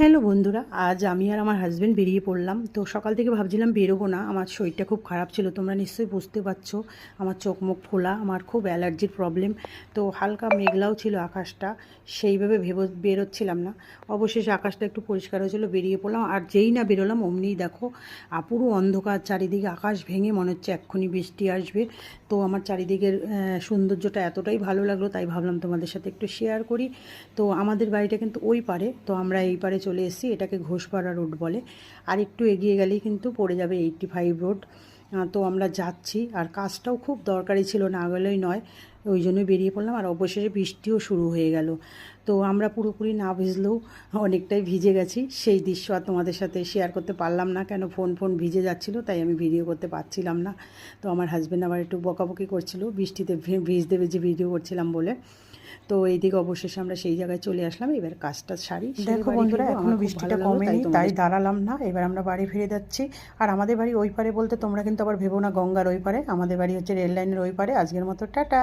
Hello বন্ধুরা আজ আমি আর আমার হাজব্যান্ড বেরিয়ে পড়লাম। তো সকাল থেকে ভাবছিলাম বেরোবো না আমার শরীরটা খুব খারাপ ছিল তোমরা নিশ্চয়ই বুঝতে পারছ। আমার চোখ মুখ ফোলা আমার খুব অ্যালার্জির প্রবলেম তো হালকা মেঘলাও ছিল আকাশটা সেইভাবে ভেবো বেরোচ্ছিলাম না। অবশেষে আকাশটা একটু পরিষ্কার হয়েছিল বেরিয়ে পড়লাম। আর যেই না বেরোলাম অমনিই দেখো আ, পুরো অন্ধকার চারিদিকে আকাশ ভেঙে মনে হচ্ছে এক্ষুনি বৃষ্টি আসবে। তো আমার চারিদিকের সৌন্দর্যটা এতটাই ভালো লাগল তাই ভাবলাম তোমাদের সাথে একটু শেয়ার করি। তো আমাদের বাড়িটা কিন্তু ওই পারে তো আমরা এই পারে চলে এসেছি, এটাকে ঘোষপাড়া রোড বলে। আর একটু এগিয়ে গেলেই কিন্তু পড়ে যাবে এইটটি ফাইভ রোড। তো আমরা যাচ্ছি, আর কাজটাও খুব দরকারি ছিল, না গেলেই নয়। ওই জন্যই বেরিয়ে পড়লাম, আর অবশেষে বৃষ্টিও শুরু হয়ে গেল। তো আমরা পুরোপুরি না ভিজলেও অনেকটাই ভিজে গেছি। সেই দৃশ্য আর তোমাদের সাথে শেয়ার করতে পারলাম না, কেন ফোন ফোন ভিজে যাচ্ছিল, তাই আমি ভিডিও করতে পারছিলাম না। তো আমার হাজব্যান্ড আবার একটু বকাবকি করছিল, বৃষ্টিতে ভিজতে ভিজে ভিডিও করছিলাম বলে। তো এইদিকে অবশেষে আমরা সেই জায়গায় চলে আসলাম। এবার কাজটা সারি দেখো বন্ধুরা এখনও বৃষ্টিটা কমেনি তাই দাঁড়ালাম না এবার আমরা বাড়ি ফিরে যাচ্ছি। আর আমাদের বাড়ি ওই পারে বলতে তোমরা কিন্তু আবার ভেবো না গঙ্গার ওই পারে আমাদের বাড়ি হচ্ছে রেল লাইনের ওই পারে। আজকের মতো টাটা।